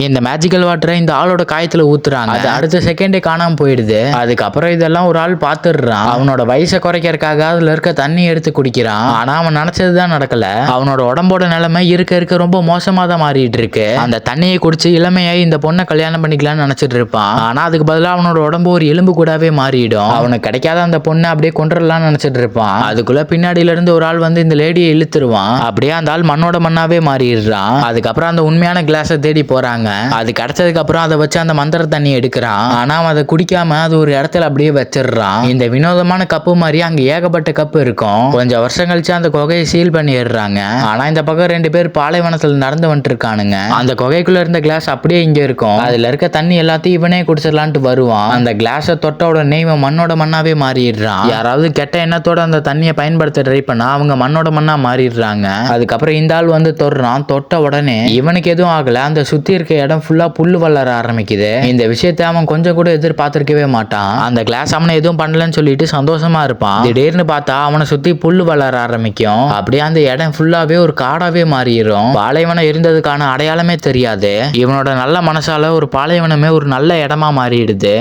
இந்த மேஜிக்கல் வாட்டரை இந்த ஆளோட காயத்துல ஊத்துறாங்க. அது அடுத்த செகண்டே காணாம போயிடுது. அதுக்கப்புறம் இதெல்லாம் ஒரு ஆள் பாத்துடுறான். அவனோட வயசை குறைக்கிறதுக்காக அதுல இருக்க தண்ணி எடுத்து குடிக்கிறான். ஆனா அவன் நினைச்சதுதான் நடக்கல. அவனோட உடம்போட நிலைமை இருக்க இருக்க ரொம்ப மோசமா தான் மாறிட்டு இருக்கு அந்த தண்ணியை குடிச்சு இளமையாய் இந்த பொண்ணை கல்யாணம் பண்ணிக்கலாம்னு நினைச்சிட்டு இருப்பான். ஆனா அதுக்கு பதிலா அவனோட உடம்பு ஒரு எலும்பு கூடாவே மாறிடும். அவனுக்கு கிடைக்காத அந்த பொண்ணை அப்படியே கொண்டுடலாம்னு நினைச்சிட்டு இருப்பான். அதுக்குள்ள பின்னாடியில இருந்து ஒரு ஆள் வந்து இந்த லேடியை இழுத்துருவான். அப்படியே அந்த ஆள் மண்ணோட மண்ணாவே மாறிடுறான். அதுக்கப்புறம் அந்த உண்மையான கிளாஸை தேடி போறாங்க. அது கிடைச்சதுக்கு அப்புறம் அதை வச்சு அந்த மந்திர தண்ணி எடுக்கிறான். ஆனா அவன் அதை குடிக்காம அது ஒரு இடத்துல அப்படியே வச்சிடுறான். இந்த வினோதமான கப்பு மாதிரி அங்க ஏகப்பட்ட கப்பு இருக்கும். கொஞ்சம் வருஷம் கழிச்சு அந்த குகையை சீல் பண்ணிடுறாங்க. ஆனா இந்த பக்கம் ரெண்டு பேர் பாலைவனத்துல நடந்து வந்துட்டு இருக்கானுங்க அந்த கொகைக்குள்ள இருந்த கிளாஸ் அப்படியே இங்க இருக்கும். அதுல இருக்க தண்ணி எல்லாத்தையும் இவனே குடிச்சிடலான்ட்டு வருவான். அந்த கிளாஸை தொட்ட உடனே இவன் மண்ணோட மண்ணாவே மாறிடுறான். யாராவது கெட்ட எண்ணத்தோட அந்த தண்ணியை பயன்படுத்த ட்ரை பண்ணா அவங்க மண்ணோட மண்ணா மாறிடுறாங்க. அதுக்கப்புறம் இந்த ஆள் வந்து தொடுறான். தொட்ட உடனே இவனுக்கு எதுவும் ஆகல. அந்த சுத்தி இருக்க இடம் ஃபுல்லாக புல் வளர ஆரம்பிக்குது. இந்த விஷயத்தை அவன் கொஞ்சம் கூட எதிர்பார்த்திருக்கவே மாட்டான். அந்த கிளாஸ் அவனை எதுவும் பண்ணலன்னு சொல்லிட்டு சந்தோஷமா இருப்பான். திடீர்னு பார்த்தா அவனை சுத்தி புல் வளர ஆரம்பிக்கும். அப்படியே அந்த இடம் ஃபுல்லாவே ஒரு காடாவே மாறிடும் பாலைவனம் இருந்ததுக்கான அடையாளமே தெரியாது. இவனோட நல்ல மனசால ஒரு பாலைவனமே ஒரு நல்ல இடமா மாறிடுது.